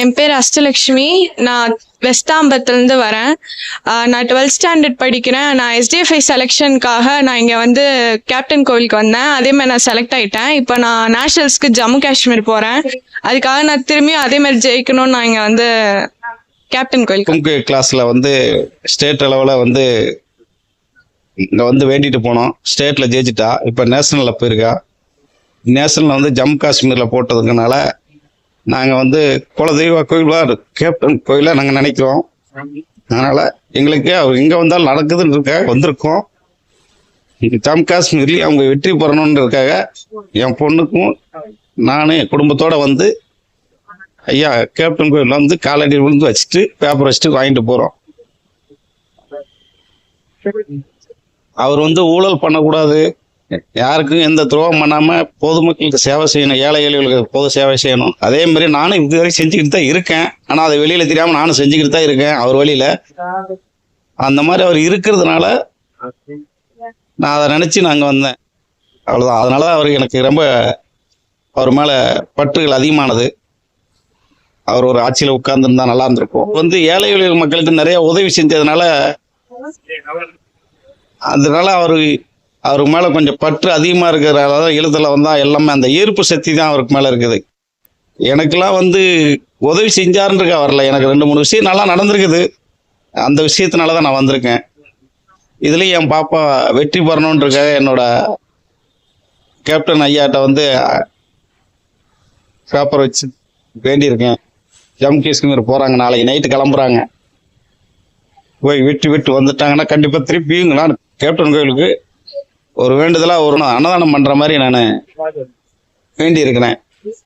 என் பேர் அஷ்டலக்ஷ்மி. நான் வெஸ்தாம்பத்துலேருந்து வரேன். நான் டுவெல்த் ஸ்டாண்டர்ட் படிக்கிறேன். நான் எஸ்டிஎஃப்ஐ செலெக்ஷனுக்காக நான் இங்கே வந்து கேப்டன் கோவிலுக்கு வந்தேன். அதே மாதிரி நான் செலக்ட் ஆகிட்டேன் இப்போ நான் நேஷனல்ஸ்க்கு ஜம்மு காஷ்மீர் போகிறேன் அதுக்காக நான் திரும்பியும் அதே மாதிரி ஜெயிக்கணும்னு நான் இங்கே வந்து கேப்டன் கோயில் குங்கு கிளாஸில் வந்து ஸ்டேட் அளவில் வந்து இங்கே வந்து வேண்டிட்டு போனோம். ஸ்டேட்டில் ஜெயிச்சிட்டா. இப்போ நேஷனலில் போயிருக்கா. நேஷனலில் வந்து ஜம்மு காஷ்மீரில் போட்டதுனால நாங்கள் வந்து குலதெய்வ கோயிலாக கேப்டன் கோயிலாக நாங்கள் நினைக்கிறோம். அதனால் எங்களுக்கு அவர் எங்கே வந்தாலும் நடக்குதுன்னு இருக்க வந்திருக்கோம் ஜம்மு காஷ்மீர்லேயும் அவங்க வெற்றி பெறணுன்றதுக்காக என் பொண்ணுக்கும் நானே குடும்பத்தோட வந்து ஐயா கேப்டன் கோயில் வந்து காலடி விழுந்து வச்சுட்டு பேப்பர் வச்சுட்டு வாங்கிட்டு போகிறோம் அவர் வந்து ஊழல் பண்ணக்கூடாது. யாருக்கும் எந்த துரோகம் பண்ணாமல் பொதுமக்களுக்கு சேவை செய்யணும் ஏழை எளியவர்களுக்கு பொது சேவை செய்யணும். அதே மாதிரி நானும் இது வரைக்கும் செஞ்சுக்கிட்டு தான் இருக்கேன். ஆனால் அதை வெளியில் தெரியாமல் நானும் செஞ்சுக்கிட்டு தான் இருக்கேன். அவர் வழியில். அந்த மாதிரி அவர் இருக்கிறதுனால நான் அதை நினச்சி நான் அங்கே வந்தேன். அவ்வளோதான் அதனால அவர் எனக்கு ரொம்ப அவர் மேலே பற்றுகள் அதிகமானது. அவர் ஒரு ஆட்சியில் உட்கார்ந்துருந்தா நல்லா இருந்திருக்கும். வந்து ஏழை எளிய மக்களுக்கு நிறைய உதவி செஞ்சதுனால அதனால அவர் அவர் மேலே கொஞ்சம் பற்று அதிகமாக இருக்கிறதால தான் எழுத்துல வந்தால் எல்லாமே அந்த ஈர்ப்பு சக்தி தான் அவருக்கு மேலே இருக்குது. எனக்கெல்லாம் வந்து உதவி செஞ்சாருன்றக்கா வரல. எனக்கு ரெண்டு மூணு விஷயம் நல்லா நடந்திருக்குது. அந்த விஷயத்தினால தான் நான் வந்திருக்கேன். இதுலேயும் என் பாப்பா வெற்றி பெறணுன்றக்காக என்னோட கேப்டன் ஐயாட்ட வந்து பேப்பர் வச்சு வேண்டியிருக்கேன். ஜம்மு காஷ்மீர் போகிறாங்க நாளைக்கு நைட்டு கிளம்புறாங்க. போய் விட்டு விட்டு வந்துட்டாங்கன்னா கண்டிப்பாக திருப்பியும் நான் கேப்டன் கோயிலுக்கு ஒரு வேண்டுதலா ஒரு அன்னதானம் பண்ற மாதிரி நான் வேண்டி இருக்கிறேன்